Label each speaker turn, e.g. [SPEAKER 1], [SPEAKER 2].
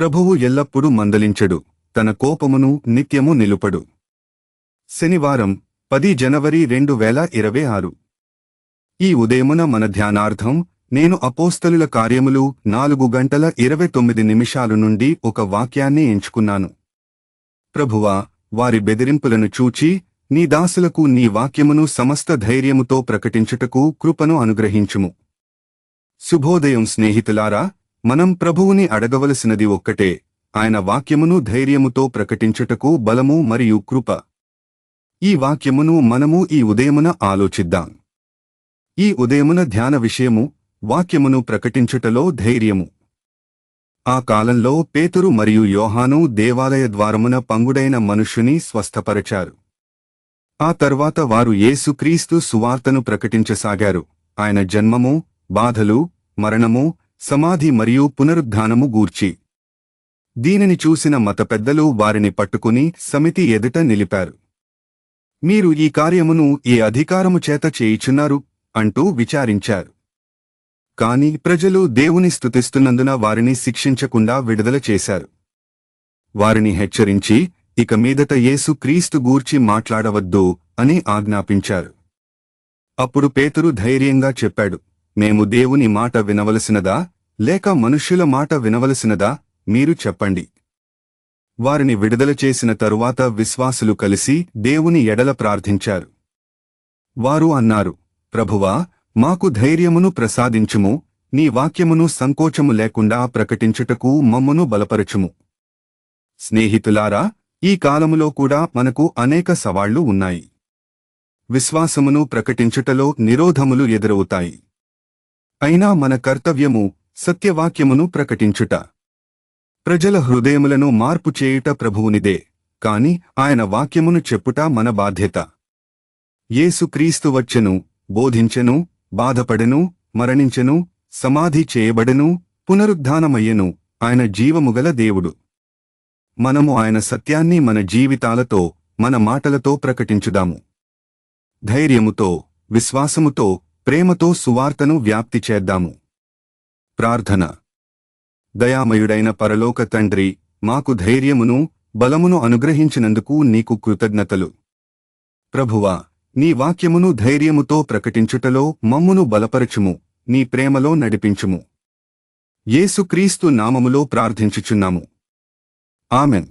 [SPEAKER 1] ప్రభువు ఎల్లప్పుడూ మందలించడు తన కోపమును నిత్యము నిలుపడు. శనివారం పది జనవరి రెండు వేల ఇరవై ఆరు. ఈ ఉదయమున మన ధ్యానార్థం నేను అపోస్తలుల కార్యములు నాలుగు గంటల ఇరవై తొమ్మిది నిమిషాలు నుండి ఒక వాక్యాన్ని ఎంచుకున్నాను. ప్రభువా వారి బెదిరింపులను చూచి నీ దాసులకు నీ వాక్యమును సమస్త ధైర్యముతో ప్రకటించుటకు కృపను అనుగ్రహించుము. శుభోదయం స్నేహితులారా మనం ప్రభువుని అడగవలసినది ఒక్కటే ఆయన వాక్యమును ధైర్యముతో ప్రకటించుటకు బలము మరియు కృప. ఈ వాక్యమును మనము ఈ ఉదయమున ఆలోచిద్దాం. ఈ ఉదయమున ధ్యాన విషయము వాక్యమును ప్రకటించుటలో ధైర్యము. ఆ కాలంలో పేతురు మరియు యోహాను దేవాలయ ద్వారమున పంగుడైన మనుష్యుని స్వస్థపరచారు. ఆ తర్వాత వారు యేసుక్రీస్తు సువార్తను ప్రకటించసాగారు. ఆయన జన్మము బాధలు మరణము సమాధి మరియు పునరుద్ధానము గూర్చి. దీనిని చూసిన మత పెద్దలు వారిని పట్టుకుని సమితి ఎదుట నిలిపారు. మీరు ఈ కార్యమును ఏ అధికారము చేత చేయుచున్నారు? అంటూ విచారించారు. కాని ప్రజలు దేవుని స్థుతిస్తున్నందున వారిని శిక్షించకుండా విడుదల చేశారు. వారిని హెచ్చరించి ఇక మీదట యేసు క్రీస్తు గూర్చి మాట్లాడవద్దు అని ఆజ్ఞాపించారు. అప్పుడు పేతురు ధైర్యంగా చెప్పాడు. మేము దేవుని మాట వినవలసినదా? లేక మనుష్యుల మాట వినవలసినదా? మీరు చెప్పండి. వారిని విడుదల చేసిన తరువాత విశ్వాసులు కలిసి దేవుని ఎడల ప్రార్థించారు. వారు అన్నారు ప్రభువా మాకు ధైర్యమును ప్రసాదించుము నీ వాక్యమును సంకోచము లేకుండా ప్రకటించుటకు మమ్మును బలపరచుము. స్నేహితులారా ఈ కాలములో కూడా మనకు అనేక సవాళ్ళు ఉన్నాయి. విశ్వాసమును ప్రకటించుటలో నిరోధములు ఎదురవుతాయి. అయినా మన కర్తవ్యము సత్యవాక్యమును ప్రకటించుట. ప్రజల హృదయములను మార్పు చేయుట ప్రభువునిదే కాని ఆయన వాక్యమును చెప్పుట మన బాధ్యత. యేసుక్రీస్తు వచ్చెను బోధించెను బాధపడెను మరణించెను సమాధి చేయబడెను పునరుద్ధానమయ్యెను ఆయన జీవముగల దేవుడు. మనము ఆయన సత్యాన్ని మన జీవితాలతో మన మాటలతో ప్రకటించుదాము. ధైర్యముతో విశ్వాసముతో ప్రేమతో సువార్తను వ్యాప్తి చేద్దాము. ప్రార్థన. దయామయుడైన పరలోక తండ్రి మాకు ధైర్యమును బలమును అనుగ్రహించినందుకు నీకు కృతజ్ఞతలు. ప్రభువా నీ వాక్యమును ధైర్యముతో ప్రకటించుటలో మమ్మును బలపరచుము నీ ప్రేమలో నడిపించుము. యేసుక్రీస్తు నామములో ప్రార్థించుచున్నాము. ఆమెన్.